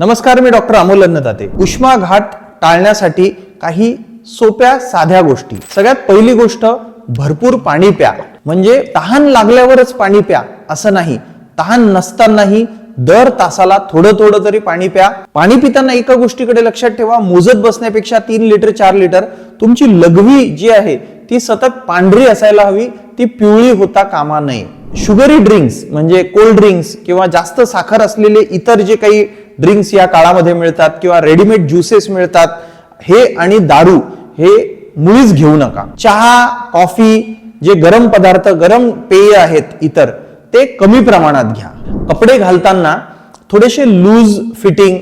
नमस्कार मी डॉक्टर अमोल अन्नदाते. उष्माघाट टाळण्यासाठी काही सोप्या साध्या गोष्टी. सगळ्यात पहिली गोष्ट भरपूर पाणी प्या. म्हणजे तहान लागल्यावरच पाणी प्या असं नाही. तहान नसतानाही दर तासाला थोडं थोडं तरी पाणी प्या. पाणी पिताना एका गोष्टीकडे लक्षात ठेवा. मोजत बसण्यापेक्षा तीन लिटर चार लिटर. तुमची लघवी जी आहे ती सतत पांढरी असायला हवी. ती पिवळी होता कामा नये. शुगरी ड्रिंक्स म्हणजे कोल्ड ड्रिंक्स किंवा जास्त साखर असलेले इतर जे काही ड्रिंक्स या काळामध्ये मिळतात किंवा रेडीमेड ज्युसेस मिळतात हे आणि दारू हे मुळीच घेऊ नका. चहा कॉफी जे गरम पदार्थ गरम पेय आहेत इतर ते कमी प्रमाणात घ्या. कपडे घालताना थोडेसे लूज फिटिंग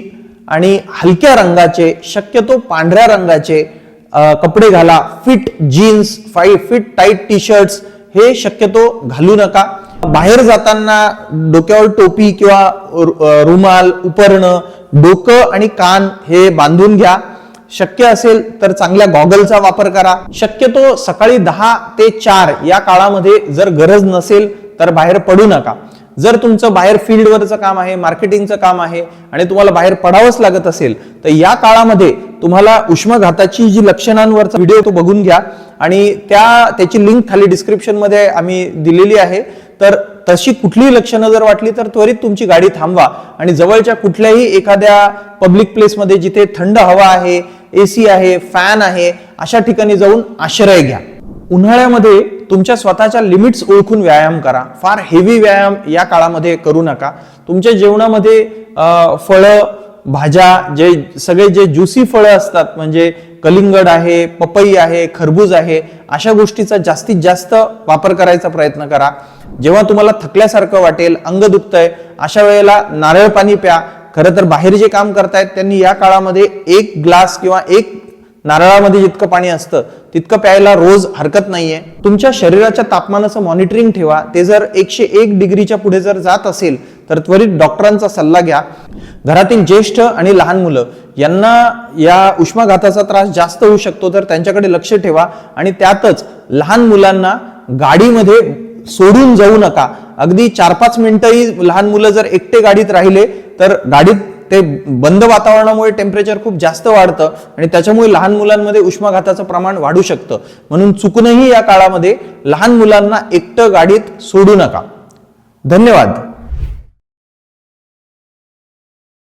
आणि हलक्या रंगाचे शक्यतो पांढऱ्या रंगाचे कपडे घाला. फिट जीन्स फाई फिट टाईट टी शर्ट्स हे शक्यतो घालू नका. बाहेर जाताना डोक्यावर टोपी किंवा रुमाल उपरणं डोकं आणि कान हे बांधून घ्या. शक्य असेल तर चांगल्या गॉगलचा वापर करा. शक्यतो सकाळी दहा ते चार या काळामध्ये जर गरज नसेल तर बाहेर पडू नका. जर तुमचं बाहेर फील्डवरचं काम आहे मार्केटिंगचं काम आहे आणि तुम्हाला बाहेर पडावंच लागत असेल तर या काळामध्ये तुम्हाला उष्माघाताची जी लक्षणांवरचा व्हिडिओ तो बघून घ्या. आणि त्या त्याची लिंक खाली डिस्क्रिप्शनमध्ये आम्ही दिलेली आहे. तर तशी कुठलीही लक्षणं जर वाटली तर त्वरित तुमची गाडी थांबवा. आणि जवळच्या कुठल्याही एखाद्या पब्लिक प्लेसमध्ये जिथे थंड हवा आहे एसी आहे फॅन आहे अशा ठिकाणी जाऊन आश्रय घ्या. उन्हाळ्यामध्ये तुमच्या स्वतःच्या लिमिट्स ओळखून व्यायाम करा. फार हेवी व्यायाम या काळामध्ये करू नका. तुमच्या जेवणामध्ये फळं भाज्या जे सगळे जे ज्युसी फळं असतात म्हणजे कलिंगड आहे पपई आहे खरबूज आहे अशा गोष्टीचा जास्तीत जास्त वापर करायचा प्रयत्न करा. जेव्हा तुम्हाला थकल्यासारखं वाटेल अंग दुखतंय अशा वेळेला नारळ पाणी प्या. खरं तर बाहेर जे काम करतायत त्यांनी या काळामध्ये एक ग्लास किंवा एक नारळामध्ये जितकं पाणी असतं तितकं प्यायला रोज हरकत नाहीये. तुमच्या शरीराच्या तापमानाचं मॉनिटरिंग ठेवा. ते जर एकशे एक डिग्रीच्या पुढे जर जात असेल तर त्वरित डॉक्टरांचा सल्ला घ्या. घरातील ज्येष्ठ आणि लहान मुलं यांना या उष्माघाताचा त्रास जास्त होऊ शकतो तर त्यांच्याकडे लक्ष ठेवा आणि त्यातच लहान मुलांना गाडीमध्ये सोडून जाऊ नका. अगदी चार पाच मिनिटंही लहान मुलं जर एकटे गाडीत राहिले तर गाडीत ते बंद वातावरणामुळे टेम्परेचर खूप जास्त वाढतं आणि त्याच्यामुळे लहान मुलांमध्ये उष्माघाताचं प्रमाण वाढू शकतं. म्हणून चुकूनही या काळामध्ये लहान मुलांना एकटं गाडीत सोडू नका. धन्यवाद.